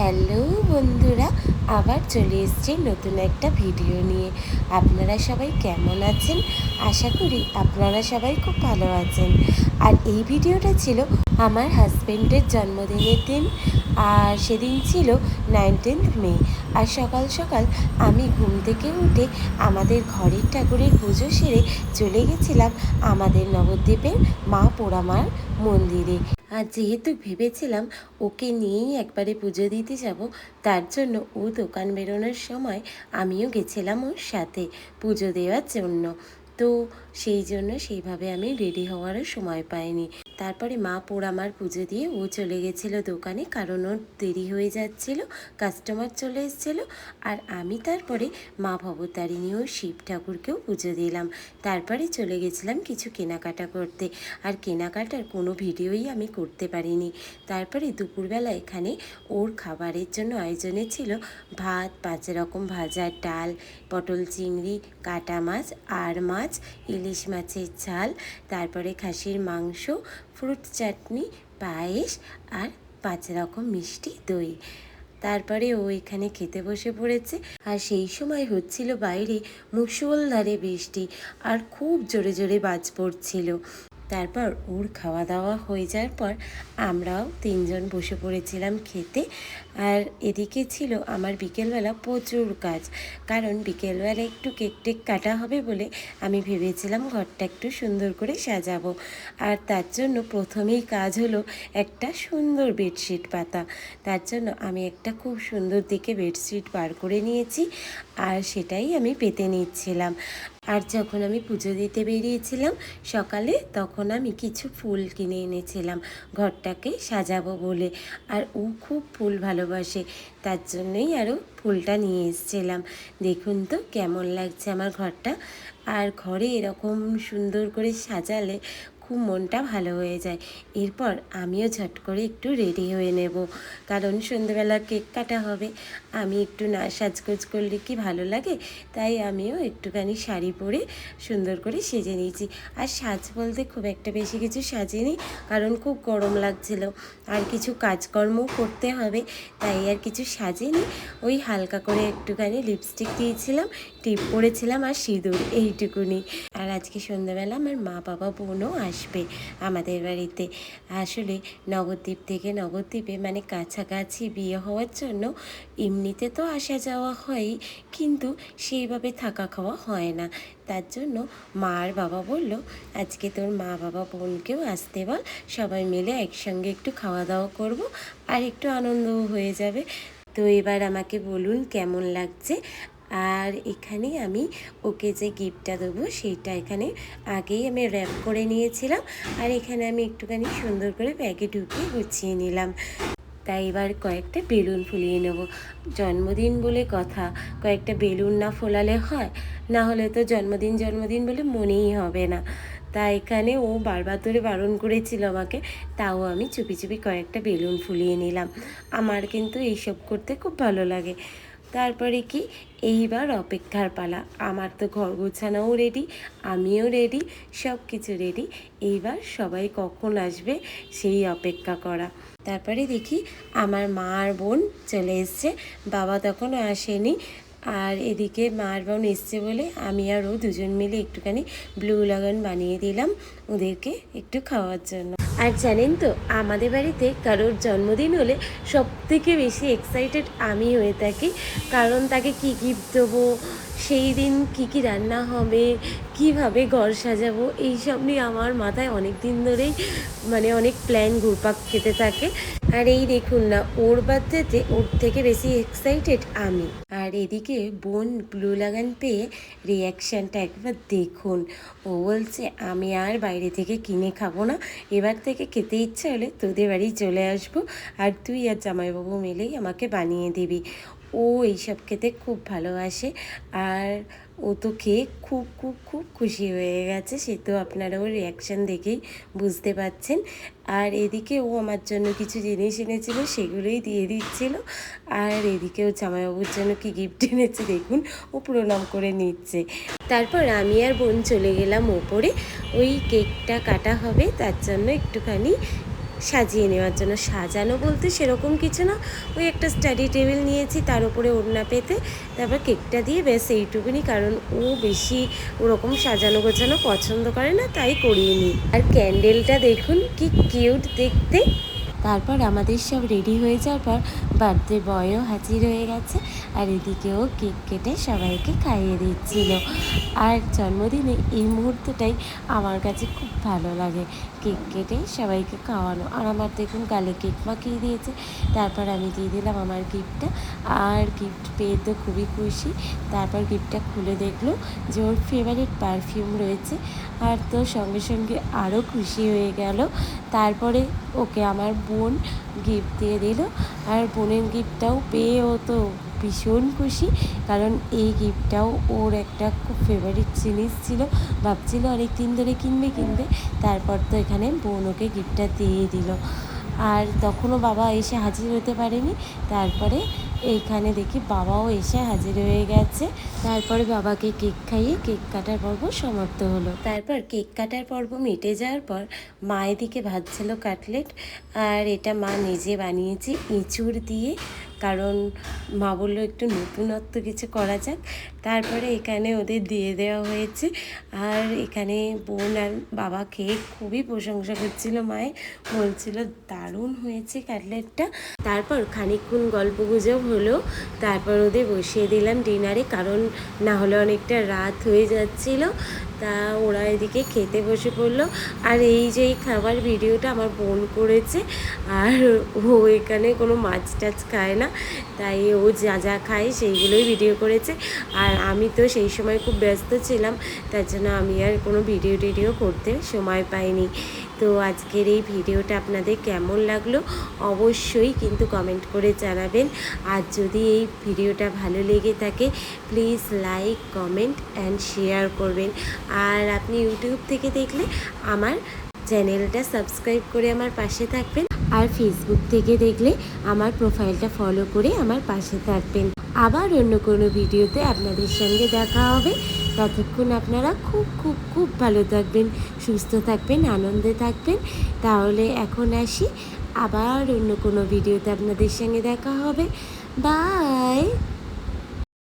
Hello বন্ধুরা, আবার চলে এসেছি নতুন একটা ভিডিও নিয়ে। আপনারা সবাই কেমন আছেন? আশা করি আপনারা সবাই খুব ভালো আছেন। আর এই ভিডিওটা ছিল আমার হাজব্যান্ডের জন্মদিনের দিন, আর সেদিন ছিল নাইনটিন্থ মে। আর সকাল সকাল আমি ঘুম থেকে উঠে আমাদের ঘরের ঠাকুরের পুজো সেরে চলে গেছিলাম আমাদের নবদ্বীপের মা পোড়ামার মন্দিরে। আর যেহেতু ভেবেছিলাম ওকে নিয়েই একবারে পুজো দিতে যাব, তার জন্য ও দোকান বেরোনোর সময় আমিও গেছিলাম ওর সাথে পুজো দেওয়ার জন্য। তো সেই জন্য সেইভাবে আমি রেডি হওয়ারও সময় পাইনি। তারপরে মা পোড়ামার পুজো দিয়ে ও চলে গেছিল দোকানে, কারণ ওর দেরি হয়ে যাচ্ছিল কাস্টমার চলে এসেছিল, আর আমি তারপরে মা ভবতারিণী ও শিব ঠাকুরকেও পুজো দিলাম। তারপরে চলে গেছিলাম কিছু কেনাকাটা করতে, আর কেনাকাটার কোনো ভিডিওই আমি করতে পারিনি। তারপরে দুপুরবেলা এখানে ওর খাবারের জন্য আয়োজনে ছিল ভাত, পাঁচ রকম ভাজা, ডাল, পটল চিংড়ি, কাটা মাছ, আর মাছ, ইলিশ মাছের ঝাল, তারপরে খাসির মাংস ফ্রুট চাটনি, পায়েস আর পাঁচ রকম মিষ্টি দই। তারপরে ও এখানে খেতে বসে পড়েছে। আর সেই সময় হচ্ছিল বাইরে মুসলধারে বৃষ্টি আর খুব জোরে জোরে বাজ পড়ছিল। তারপর ওর খাওয়া দাওয়া হয়ে যাওয়ার পর আমরাও তিনজন বসে পড়েছিলাম খেতে। আর এদিকে ছিল আমার বিকেলবেলা প্রচুর কাজ। কারণ বিকেলবেলা একটু কেক টেক কাটা হবে বলে আমি ভেবেছিলাম ঘরটা একটু সুন্দর করে সাজাবো। আর তার জন্য প্রথমেই কাজ হলো একটা সুন্দর বেডশিট পাতা। তার জন্য আমি একটা খুব সুন্দর দেখে বেডশিট বার করে নিয়েছি। আর সেটাই আমি পেতে নিচ্ছিলাম। আর যখন আমি পুজো দিতে বেরিয়েছিলাম সকালে, তখন আমি কিছু ফুল কিনে এনেছিলাম। ঘরটাকে সাজাবো বলে। আর ও খুব ফুল ভালোবাসে, তার জন্যই আরও ফুলটা নিয়ে এসেছিলাম। দেখুন তো কেমন লাগছে আমার ঘরটা। আর ঘরে এরকম সুন্দর করে সাজালে খুব মনটা ভালো হয়ে যায়। এরপর আমিও ঝট করে একটু রেডি হয়ে নেব। কারণ সন্ধ্যেবেলা কেক কাটা হবে। আমি একটু না সাজগোজ করলে কি ভালো লাগে? তাই আমিও একটুখানি শাড়ি পরে সুন্দর করে সেজে নিয়েছি। আর সাজ বলতে খুব একটা বেশি কিছু সাজিনি, কারণ খুব গরম লাগছিল। আর কিছু কাজকর্মও করতে হবে, তাই আর কিছু সাজিনি। ওই হালকা করে একটুখানি লিপস্টিক দিয়েছিলাম, টিপ পরেছিলাম আর সিঁদুর এইটুকুনি। আর আজকে সন্ধ্যাবেলা আমার মা বাবা বোনও আসবে আমাদের বাড়িতে। আসলে নবদ্বীপ থেকে নবদ্বীপে মানে কাছাকাছি বিয়ে হওয়ার জন্য এমনিতে তো আসা যাওয়া হয়ই কিন্তু সেইভাবে থাকা খাওয়া হয় না। তার জন্য মা বাবা বলল, আজকে তোর মা বাবা বোনকেও আসতে বল, সবাই মিলে একসঙ্গে একটু খাওয়া দাওয়া করব আর একটু আনন্দও হয়ে যাবে। তো এবার আমাকে বলুন কেমন লাগছে? আর এখানে আমি ওকে যে গিফটটা দেবো সেইটা এখানে আগেই আমি র্যাপ করে নিয়েছিলাম। আর এখানে আমি একটুখানি সুন্দর করে ব্যাগে ঢুকিয়ে গুছিয়ে নিলাম। তাই এবার কয়েকটা বেলুন ফুলিয়ে নেব। জন্মদিন বলে কথা, কয়েকটা বেলুন না ফোলালে হয়, না হলে তো জন্মদিন জন্মদিন বলে মনেই হবে না। তা এখানে ও বারবার ধরে বারণ করেছিল আমাকে, তাও আমি চুপি চুপি কয়েকটা বেলুন ফুলিয়ে নিলাম। আমার কিন্তু এইসব করতে খুব ভালো লাগে। তারপরে কি? এইবার অপেক্ষার পালা। আমার তো ঘর গোছানোও রেডি আমিও রেডি সব কিছু রেডি এইবার সবাই কখন আসবে সেই অপেক্ষা করা। তারপরে দেখি আমার মা আর বোন চলে এসছে। বাবা তখন আসেনি। আর এদিকে মার বোন এসছে বলে আমি আর ও দুজন মিলে একটুখানি ব্লু লাগান বানিয়ে দিলাম। ওদেরকে একটু খাওয়ার জন্য। আর জানেন তো, আমাদের বাড়িতে কারোর জন্মদিন হলে সব থেকে বেশি এক্সাইটেড আমি হয়ে থাকি। কারণ তাকে কী গিফট দেবো? সেই দিন কী কী রান্না হবে, কীভাবে ঘর সাজাবো, এইসব নিয়ে আমার মাথায় অনেক দিন ধরেই মানে অনেক প্ল্যান ঘুরপাক খেতে থাকে। আর এই দেখুন না, ওর বার্থডেতে ওর থেকে বেশি এক্সাইটেড আমি। আর এদিকে বোন ব্লু লাগান পেয়ে রিয়াকশানটা একবার দেখুন। ও বলছে, আমি আর বাইরে থেকে কিনে খাব না, এবার থেকে খেতে ইচ্ছা হলে তোদের বাড়ি চলে আসব, আর তুই আর জামাইবাবু মিলেই আমাকে বানিয়ে দিবি। ও এইসব খেতে খুব ভালোবাসে। আর ও তো খেয়ে খুব খুব খুব খুশি হয়ে গেছে। সে তো আপনারা ওর রিয়াকশান দেখেই বুঝতে পাচ্ছেন। আর এদিকে ও আমার জন্য কিছু জিনিস এনেছিল, সেগুলোই দিয়ে দিচ্ছিল। আর এদিকে ও জামাইবাবুর জন্য কি গিফট এনেছে দেখুন, ও প্রণাম করে নিচ্ছে। তারপর আমি আর বোন চলে গেলাম ওপরে। ওই কেকটা কাটা হবে, তার জন্য একটুখানি সাজিয়ে নেওয়ার জন্য সাজানো বলতে সেরকম কিছু না। ওই একটা স্টাডি টেবিল নিয়েছি, তার উপরে ওড়না পেতে। তারপর কেকটা দিয়ে ব্যাস এইটুকুনি, কারণ ও বেশি ওরকম সাজানো গোছানো পছন্দ করে না, তাই করিয়ে নিই। আর ক্যান্ডেলটা দেখুন, কি কিউট দেখতে। তারপর আমাদের সব রেডি হয়ে যাওয়ার পর বার্থডে বয়ও হাজির হয়ে গেছে আর এদিকেও কেক কেটে সবাইকে খাইয়ে দিচ্ছিল। আর জন্মদিনে এই মুহূর্তটাই আমার কাছে খুব ভালো লাগে। কেক কেটে সবাইকে খাওয়ানো। আর আমার দেখুন গালে কেক মাখিয়ে দিয়েছে। তারপর আমি দিয়ে দিলাম আমার গিফটটা আর গিফট পেয়ে তো খুবই খুশি। তারপর গিফটটা খুলে দেখল যে ওর ফেভারিট পারফিউম রয়েছে। আর তো সঙ্গে সঙ্গে আরও খুশি হয়ে গেল। তারপরে ওকে আমার বোন গিফট দিয়ে দিল। আর বোনের গিফটটাও পেয়ে ও তো ভীষণ খুশি, কারণ এই গিফটটাও ওর একটা খুব ফেভারিট জিনিস ছিল। ভাবছিল অনেক দিন ধরে কিনবে কিনবে। তারপর তো এখানে বোন ওকে গিফটটা দিয়ে দিল। আর তখনও বাবা এসে হাজির হতে পারেনি। তারপরে এইখানে দেখি বাবাও এসে হাজির হয়ে গেছে। তারপরে বাবাকে কেক খাইয়ে কেক কাটার পর্ব সমাপ্ত হলো। তারপর কেক কাটার পর্ব মিটে যাওয়ার পর মায়ের দিকে ভাজছিল কাটলেট, আর এটা মা নিজে বানিয়েছে, ইঁচুড় দিয়ে। কারণ মা বলল একটু নতুনত্ব কিছু করা যাক। তারপরে এখানে ওদের দিয়ে দেওয়া হয়েছে। আর এখানে বোন আর বাবা খেয়ে খুবই প্রশংসা করছিল মায়ে বলছিল, দারুণ হয়েছে কাটলেটটা। তারপর খানিকক্ষণ গল্প গুজব হলো। তারপর ওদের বসিয়ে দিলাম ডিনারে, কারণ না হলে অনেকটা রাত হয়ে যাচ্ছিল। তা ওরা এদিকে খেতে বসে পড়ল। আর এই যে এই খাবার ভিডিওটা আমার বোন করেছে, আর ও এখানে কোনো মাছ টাছ খায় না, তাই ও যা যা খায় সেইগুলোই ভিডিও করেছে। আর আমি তো সেই সময় খুব ব্যস্ত ছিলাম, তার জন্য আমি আর কোনো ভিডিও টিডিও করতে সময় পাইনি। তো আজকের এই ভিডিওটা আপনাদের কেমন লাগল অবশ্যই কিন্তু কমেন্ট করে জানাবেন। আর যদি এই ভিডিওটা ভালো লেগে থাকে please like comment and share করবেন। আর আপনি ইউটিউব থেকে দেখলে আমার চ্যানেলটা সাবস্ক্রাইব করে আমার পাশে থাকবেন। আর ফেসবুক থেকে দেখলে আমার প্রোফাইলটা ফলো করে আমার পাশে থাকবেন। আবার অন্য কোনো ভিডিওতে আপনাদের সঙ্গে দেখা হবে। ততক্ষণ আপনারা খুব খুব খুব ভালো থাকবেন, সুস্থ থাকবেন, আনন্দে থাকবেন। তাহলে এখন আসি। আবার অন্য কোনো ভিডিওতে আপনাদের সঙ্গে দেখা হবে। বাই!